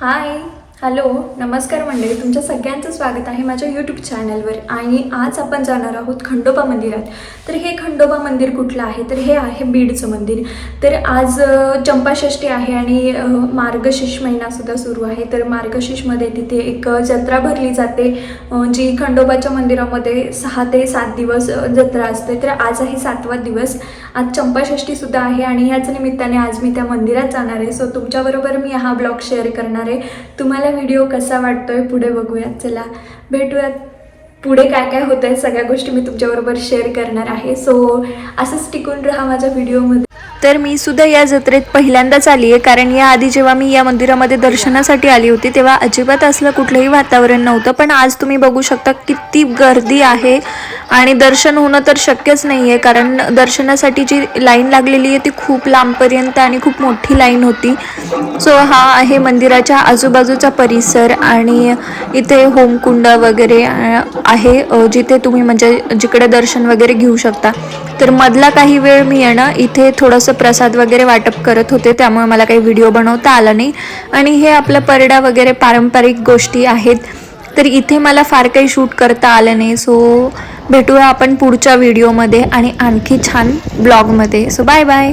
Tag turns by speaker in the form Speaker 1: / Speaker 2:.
Speaker 1: Hi. Hello नमस्कार मंडळी. तुमच्या सगळ्यांचं स्वागत आहे माझ्या यूट्यूब चॅनलवर आणि आज आपण जाणार आहोत खंडोबा मंदिरात. तर हे खंडोबा मंदिर कुठलं आहे? तर हे आहे बीडचं मंदिर. तर आज चंपाषष्ठी आहे आणि मार्गशीर्ष महिनासुद्धा सुरू आहे. तर मार्गशीर्षमध्ये तिथे एक जत्रा भरली जाते जी खंडोबाच्या मंदिरामध्ये सहा ते सात दिवस जत्रा असते. तर आज आहे सातवा दिवस. आज चंपाषष्ठीसुद्धा आहे आणि ह्याच निमित्ताने आज मी त्या मंदिरात जाणार आहे. सो तुमच्याबरोबर मी हा ब्लॉग शेअर करणार आहे. तुम्हाला व्हिडिओ कसा वाटतोय पुढे बघूयात. चला भेटूयात. पुढे काय काय होतं आहे सगळ्या गोष्टी मी तुमच्याबरोबर शेअर करणार आहे. सो असंच टिकून राहा माझ्या व्हिडिओमध्ये तर मी सुद्धा या जत्रेत पहिल्यांदाच आली आहे. कारण या आधी जेव्हा मी या मंदिरामध्ये दर्शनासाठी आली होती तेव्हा अजिबात असलं कुठलंही वातावरण नव्हतं. पण आज तुम्ही बघू शकता किती गर्दी आहे. आणि दर्शन होणं तर शक्यच नाही आहे कारण दर्शनासाठी जी लाईन लागलेली आहे ती खूप लांबपर्यंत आणि खूप मोठी लाईन होती. सो हा आहे मंदिराच्या आजूबाजूचा परिसर आणि इथे होमकुंड वगैरे आहे जिथे तुम्ही म्हणजे जिकडे दर्शन वगैरे घेऊ शकता. तर मधला काही वेळ मी आहे ना इथे थोडंसं प्रसाद वगैरे वाटप करत होते त्यामुळे मला काही व्हिडिओ बनवता आला नाही. आणि हे आपलं परडा वगैरे पारंपरिक गोष्टी आहेत. तर इथे मला फार काही शूट करता आलं नाही. सो भेटूया आपण पुढच्या व्हिडिओमध्ये आणि आणखी छान ब्लॉगमध्ये. So bye bye